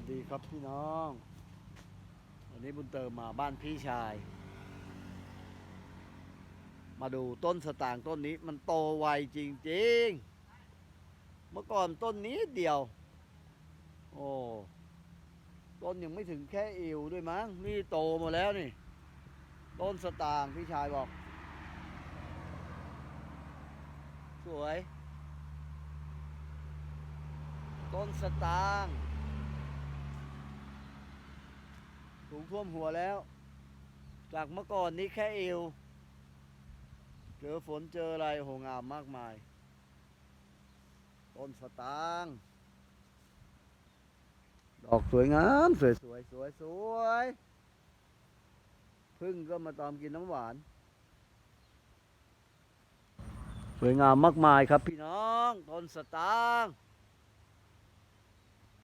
สดีครับพี่น้อง วันนี้บุญเติมมาบ้านพี่ชาย มาดูต้นสตางค์ต้นนี้มันโตไวจริงๆ เมื่อก่อนต้นนี้เดียว โอ้ต้นยังไม่ถึงแค่เอวด้วยมั้งนี่โตมาแล้วนี่ ต้นสตางค์พี่ชายบอก สวย ต้นสตางค์สู งท่วมหัวแล้วจากเมื่อก่อนนี้แค่เอว เจอฝนเจออะไรโหงามมากมาย ต้นสตางดอกสวยงาม สวยสวยสวยสวยพึ่งก็มาตอมกินน้ำหวาน สวยงามมากมายครับพี่น้อง ต้นสตาง์